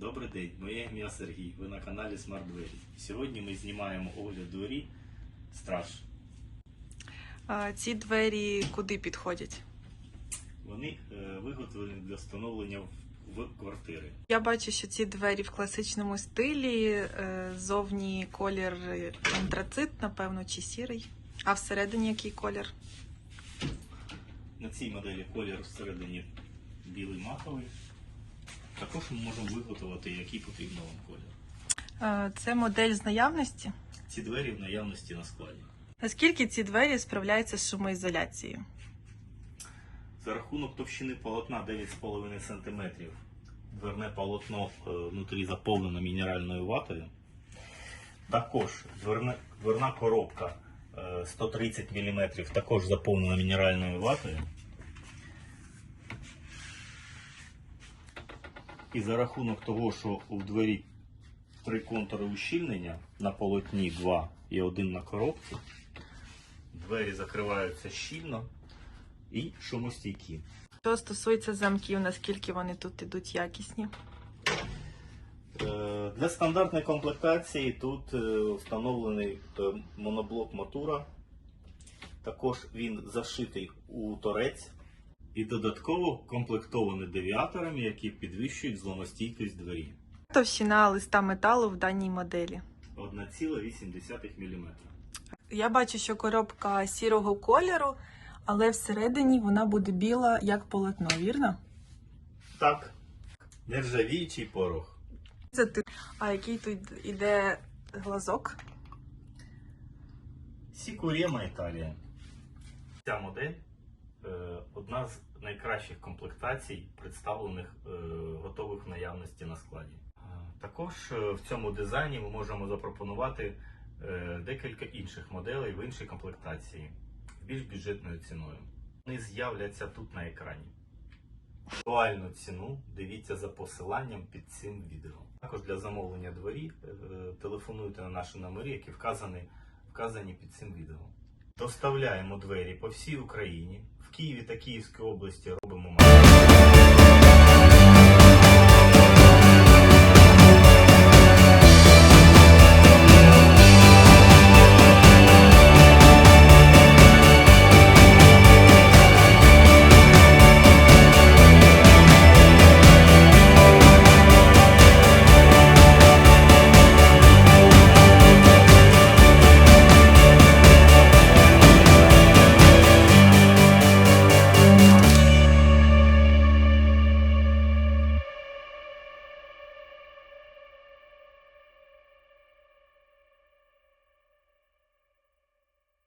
Добрий день, моє ім'я Сергій. Ви на каналі Смарт Двері. Сьогодні ми знімаємо огляд дворі Страж. А ці двері куди підходять? Вони е, виготовлені для встановлення в, в квартири. Я бачу, що ці двері в класичному стилі, е, зовні колір антрацит, напевно, чи сірий. А всередині який колір? На цій моделі колір всередині білий матовий. Також ми можемо виготовити, який потрібно вам колір. Е, Це модель з наявності. Ці двері в наявності на складі. Наскільки ці двері справляються з шумоізоляцією? За рахунок товщини полотна 9,5 см. Дверне полотно е, внутрі заповнено мінеральною ватою. Також дверна коробка е, 130 мм також заповнена мінеральною ватою. І за рахунок того, що у двері три контури ущільнення на полотні 2 і один на коробці, двері закриваються щільно і шумостійкі. Що стосується замків, наскільки вони тут ідуть якісні? Е, Для стандартної комплектації тут е, встановлений е, моноблок мотора. Також він зашитий у торець і додатково комплектований девіаторами, які підвищують зломостійкість двері. Товщина листа металу в даній моделі. 1,8 мм. Я бачу, що коробка сірого кольору, але всередині вона буде біла, як полотно, вірно? Так, нержавіючий порох. Це ти. А який тут іде глазок? Сікурема Італія. Ця модель одна з найкращих комплектацій, представлених е, готових в наявності на складі. Е, Також е, в цьому дизайні ми можемо запропонувати е, декілька інших моделей в іншій комплектації більш бюджетною ціною. Вони з'являться тут на екрані. Актуальну ціну дивіться за посиланням під цим відео. Також для замовлення дворі е, телефонуйте на наші номери, які вказані вказані під цим відео. Доставляємо двері по всій Україні. В Києві та Київській області робимо.